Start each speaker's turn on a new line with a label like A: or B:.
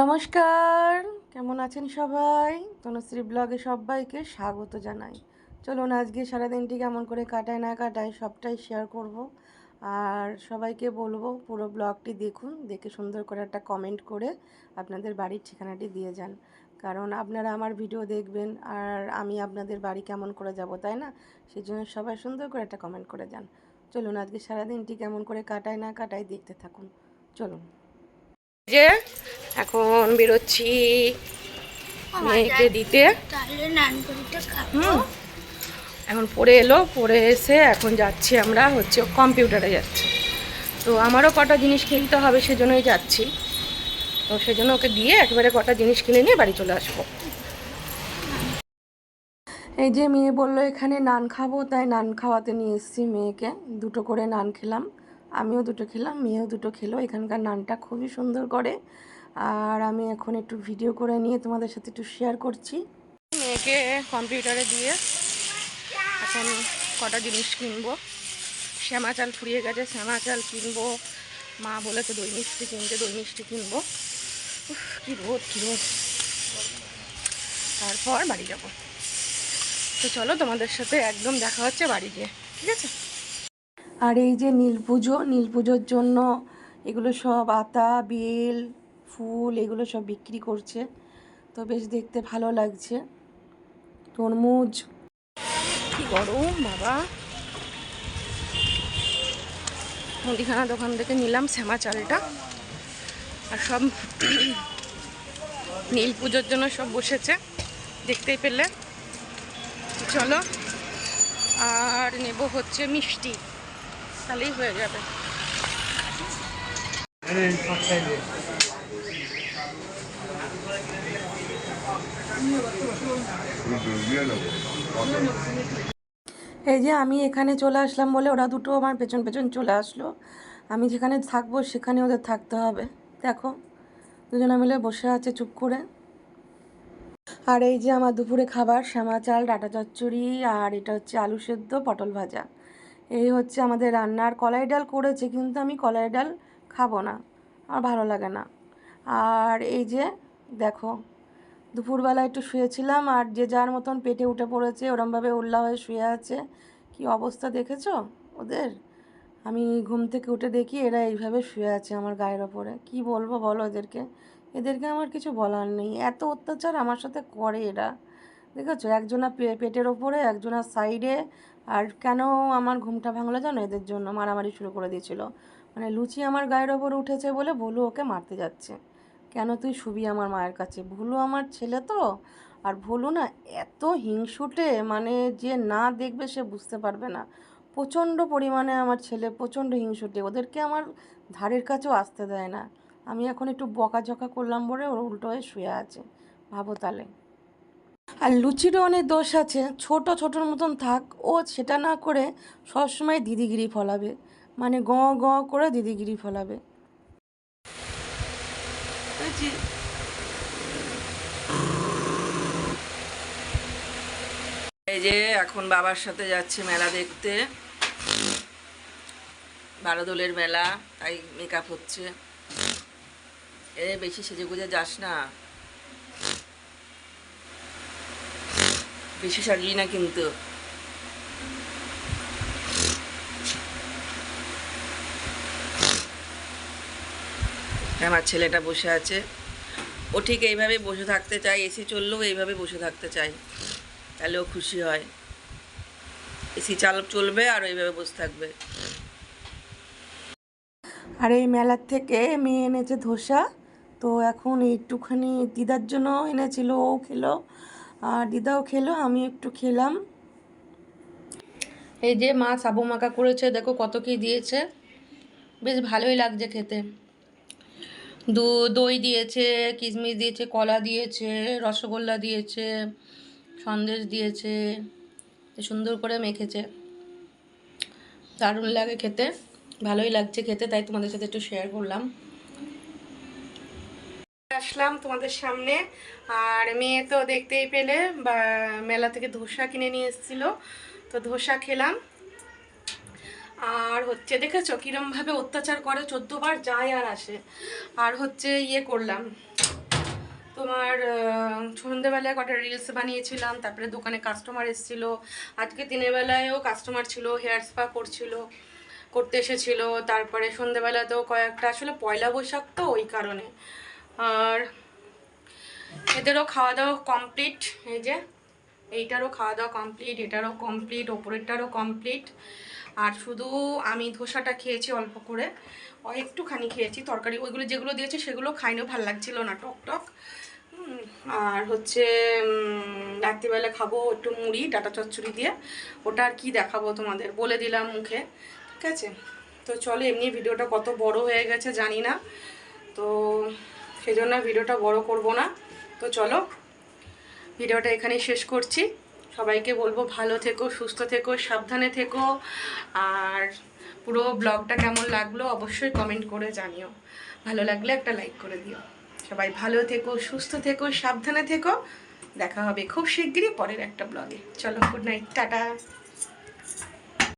A: নমস্কার, কেমন আছেন সবাই? তনুশ্রী ব্লগে সবাইকে স্বাগত জানাই। চলুন আজকে সারাদিনটি কেমন করে কাটায় না কাটায় সবটাই শেয়ার করব। আর সবাইকে বলব, পুরো ব্লগটি দেখুন, দেখে সুন্দর করে একটা কমেন্ট করে আপনাদের বাড়ির ঠিকানাটি দিয়ে যান। কারণ আপনারা আমার ভিডিও দেখবেন, আর আমি আপনাদের বাড়ি কেমন করে যাব, তাই না? সেই জন্য সবাই সুন্দর করে একটা কমেন্ট করে যান। চলুন আজকে সারাদিনটি কেমন করে কাটায় না কাটায় দেখতে থাকুন। চলুন। যে এখন বেরোচ্ছি মেয়েকে দিতে। এখন পড়ে এলো, পড়ে এসে এখন যাচ্ছি আমরা হচ্ছে কম্পিউটারে যাচ্ছি। তো আমারও কটা জিনিস কিনতে হবে সেজন্যই যাচ্ছি। তো সেজন্য ওকে দিয়ে একবারে কটা জিনিস কিনে নিয়ে বাড়ি চলে আসব। এই যে মেয়ে বলল, এখানে নান খাব। তাই নান খাওয়াতে নিয়ে এসেছি মেয়েকে। দুটো করে নান খেলাম। আমিও দুটো খেলাম, মেয়েও দুটো খেলো। এখানকার নানটা খুবই সুন্দর করে। আর আমি এখন একটু ভিডিও করে নিয়ে তোমাদের সাথে একটু শেয়ার করছি। মেয়েকে কম্পিউটারে দিয়ে এখন কটা জিনিস কিনবো। শ্যামা চাল ফুরিয়ে গেছে, শ্যামা চাল কিনবো। মা বলেছে দই মিষ্টি কিনতে, দই মিষ্টি কিনবো। কি রোদ কি রোদ। তারপর বাড়ি যাব। তো চলো তোমাদের সাথে একদম দেখা হচ্ছে বাড়ি গিয়ে, ঠিক আছে? আর এই যে নীল পুজো, নীল পুজোর জন্য এগুলো সব আতা, বেল, ফুল এগুলো সব বিক্রি করছে। তো বেশ দেখতে ভালো লাগছে। তরমুজ। কি গরম, বাবা। মুদিখানা দোকান থেকে নিলাম শ্যামা চালটা। আর সব নীল পুজোর জন্য সব বসেছে। দেখতেই পেলে। চলো। আর নেব হচ্ছে মিষ্টি। তাহলেই হয়ে যাবে এই যে আমি এখানে চলে আসলাম বলে ওরা দুটো আমার পেছন পেছন চলে আসলো। আমি যেখানে থাকব সেখানে ওদের থাকতে হবে। দেখো, দুজনে মিলে বসে আছে চুপ করে। আর এই যে আমার দুপুরে খাবার, শ্যামা চাল, ডাটা চচ্চড়ি, আর এটা হচ্ছে আলু সেদ্ধ, পটল ভাজা। এই হচ্ছে আমাদের রান্নার কলাই ডাল করেছে, কিন্তু আমি কলাই ডাল খাব না আমার ভালো লাগে না। আর এই যে, দেখো, দুপুরবেলা একটু শুয়েছিলাম, আর যে যার মতন পেটে উঠে পড়েছে, ওরমভাবে উল্লা হয়ে শুয়ে আছে। কি অবস্থা দেখেছ ওদের? আমি ঘুম থেকে উঠে দেখি এরা এইভাবে শুয়ে আছে আমার গায়ের ওপরে। কি বলব বলো এদেরকে? এদেরকে আমার কিছু বলার নেই। এত অত্যাচার আমার সাথে করে এরা। দেখেছ? একজনা পেটের ওপরে, একজনা সাইডে আর কেন আমার ঘুমটা ভাঙলো জানো? এদের জন্য মারামারি শুরু করে দিয়েছিল। মানে লুচি আমার গায়ের ওপর উঠেছে বলে ভুলু ওকে মারতে যাচ্ছে। কেন তুই শুবি আমার মায়ের কাছে? ভুলু আমার ছেলে তো। আর ভুলু না এত হিংসুটে মানে যে না দেখবে সে বুঝতে পারবে না। প্রচণ্ড পরিমাণে আমার ছেলে, প্রচণ্ড হিংসুটে। ওদেরকে আমার ধারের কাছেও আসতে দেয় না। আমি এখন একটু বকাঝকা করলাম বলে ওর উল্টো হয়ে শুয়ে আছে। ভাবো তাহলে। আর লুচিরও অনেক দোষ আছে। ছোট, ছোটোর মতন থাক। ও সেটা না করে সবসময় দিদিগিরি ফলাবে। মানে গ গ করে দিদিগিরি ফলাবে। এই যে এখন বাবার সাথে যাচ্ছে মেলা দেখতে। বারোদোলের মেলা, তাই মেকআপ হচ্ছে। এ বেশি সেজে গুজে যাস না। বেশি সাজিয়ে না কিন্তু। আমার ছেলেটা বসে আছে। ও ঠিক এইভাবে বসে থাকতে চায়, এসি চললেও এইভাবে বসে থাকতে চায়। তাহলে ও খুশি হয়। এসি চাল চলবে আর এইভাবে বসে থাকবে। আর এই মেলার থেকে মেয়ে এনেছে ধোসা। তো এখন একটুখানি দিদার জন্য এনেছিল, ও খেলো। আর দিদাও খেলো আমি একটু খেলাম। এই যে মা সাবু মাখা করেছে, দেখো কত কি দিয়েছে। বেশ ভালোই লাগছে খেতে। দু, দই দিয়েছে, কিশমিশ দিয়েছে, কলা দিয়েছে, রসগোল্লা দিয়েছে, সন্দেশ দিয়েছে সুন্দর করে মেখেছে। দারুণ লাগে খেতে, ভালোই লাগছে খেতে, তাই তোমাদের সাথে একটু শেয়ার করলাম। আসলাম তোমাদের সামনে। আর মেয়ে তো দেখতেই পেলে, বা মেলা থেকে ধোসা কিনে নিয়ে এসেছিল, তো ধোসা খেলাম। আর হচ্ছে, দেখেছ কিরমভাবে অত্যাচার করে? চোদ্দবার যায় আর আসে। আর হচ্ছে ইয়ে করলাম। তোমার সন্ধ্যেবেলায় কটা রিলস বানিয়েছিলাম, তারপরে দোকানে কাস্টমার এসেছিল। আজকে দিনের বেলায়ও কাস্টমার ছিল হেয়ার স্পা করছিল, করতে এসেছিল। তারপরে সন্ধ্যেবেলাতেও কয়েকটা, আসলে পয়লা বৈশাখ তো ওই কারণে। আর এদেরও খাওয়া দাওয়া কমপ্লিট এই যে এইটারও খাওয়া দাওয়া কমপ্লিট এটারও কমপ্লিট ওপরেরটারও কমপ্লিট আর শুধু আমি ধোসাটা খেয়েছি অল্প করে। একটুখানি খেয়েছি, তরকারি ওইগুলো যেগুলো দিয়েছে সেগুলো খাইনিও ভালো লাগছিল না, টক টক। আর হচ্ছে রাত্রিবেলা খাব একটু মুড়ি, ডাটা চচ্চড়ি দিয়ে। ওটা আর কি দেখাবো তোমাদের, বলে দিলাম মুখে, ঠিক আছে? তো চলো, এমনি ভিডিওটা কত বড় হয়ে গেছে জানি না। তো সেই জন্য ভিডিওটা বড় করব না। তো চলো, ভিডিওটা এখানেই শেষ করছি। সবাইকে বলব ভালো থেকো, সুস্থ থেকো, সাবধানে থেকো। আর পুরো ব্লগটা কেমন লাগল অবশ্যই কমেন্ট করে জানিও। ভালো লাগলে একটা লাইক করে দিও। সবাই ভালো থেকো, সুস্থ থেকো, সাবধানে থেকো। দেখা হবে খুব শিগগিরই পরের একটা ব্লগে। চলো গুড নাইট টাটা।